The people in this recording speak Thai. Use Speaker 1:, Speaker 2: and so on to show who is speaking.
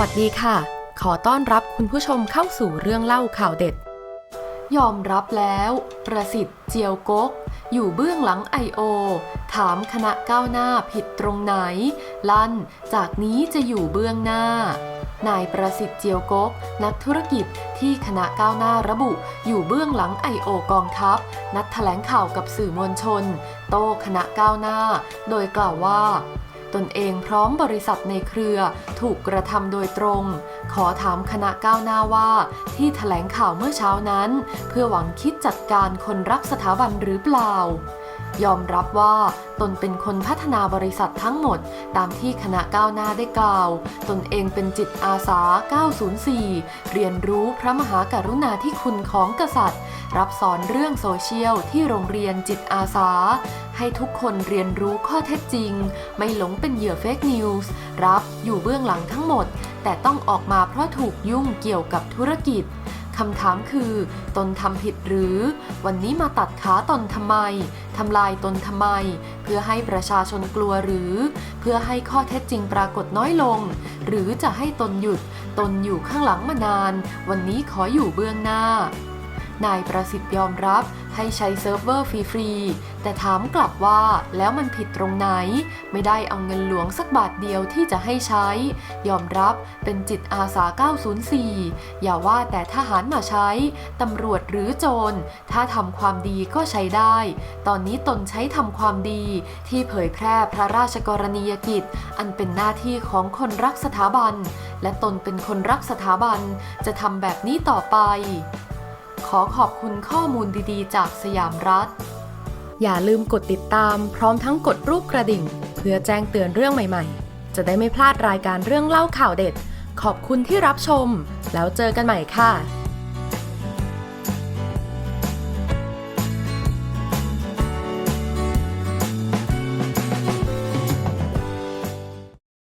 Speaker 1: วัสดีค่ะ ขอต้อนรับคุณผู้ชมเข้าสู่เรื่องเล่าข่าวเด็ด ยอมรับแล้ว ประสิทธิ์เจียวกก อยู่เบื้องหลัง I.O. ถามคณะก้าวหน้าผิดตรงไหน ลั่นจากนี้จะอยู่เบื้องหน้านายประสิทธิ์เจียวกก นักธุรกิจที่คณะก้าวหน้าระบุ อยู่เบื้องหลัง I.O. กองทัพ นัดแถลงข่าวกับสื่อมวลชน โต้คณะก้าวหน้า โดยกล่าวว่า ตนเองพร้อมบริษัทในเครือถูกกระทำโดยตรง ขอถามคณะก้าวหน้าว่า ที่แถลงข่าวเมื่อเช้านั้น เพื่อหวังคิดจัดการคนรักสถาบันหรือเปล่า ยอมรับว่าตนเป็นคนพัฒนาบริษัททั้งหมด ตามที่คณะก้าวหน้าได้กล่าว ตนเองเป็นจิตอาสา 904 เรียนรู้พระมหากรุณาธิคุณของกษัตริย์ รับสอนเรื่องโซเชียลที่โรงเรียนจิตอาสา ให้ทุกคนเรียนรู้ข้อเท็จจริง ไม่หลงเป็นเหยื่อเฟกนิวส์รับอยู่เบื้องหลังทั้งหมด แต่ต้องออกมาเพราะถูกยุ่งเกี่ยวกับธุรกิจ คำถามคือ ตนทำผิดหรือ วันนี้มาตัดขาตนทำไมทำลายตนทำไม เพื่อให้ประชาชนกลัวหรือ เพื่อให้ข้อเท็จจริงปรากฏน้อยลง หรือจะให้ตนหยุด ตนอยู่ข้างหลังมานาน วันนี้ขออยู่เบื้องหน้า นายประสิทธิ์ยอมรับให้ใช้เซิร์ฟเวอร์ฟรีๆ แต่ถามกลับว่าแล้วมันผิดตรงไหน ไม่ได้เอาเงินหลวงสักบาทเดียวที่จะให้ใช้ ยอมรับเป็นจิตอาสา 904 อย่าว่าแต่ทหารมาใช้ ตำรวจหรือโจร ถ้าทำความดีก็ใช้ได้ ตอนนี้ตนใช้ทำความดีที่เผยแพร่พระราชกรณียกิจ อันเป็นหน้าที่ของคนรักสถาบัน และตนเป็นคนรักสถาบันจะทำแบบนี้ต่อไป ขอขอบคุณข้อมูลดีๆ จากสยามรัฐ อย่าลืมกดติดตามพร้อมทั้งกดรูปกระดิ่ง เพื่อแจ้งเตือนเรื่องใหม่ๆ จะได้ไม่พลาดรายการเรื่องเล่าข่าวเด็ด ขอบคุณที่รับชม แล้วเจอกันใหม่ค่ะ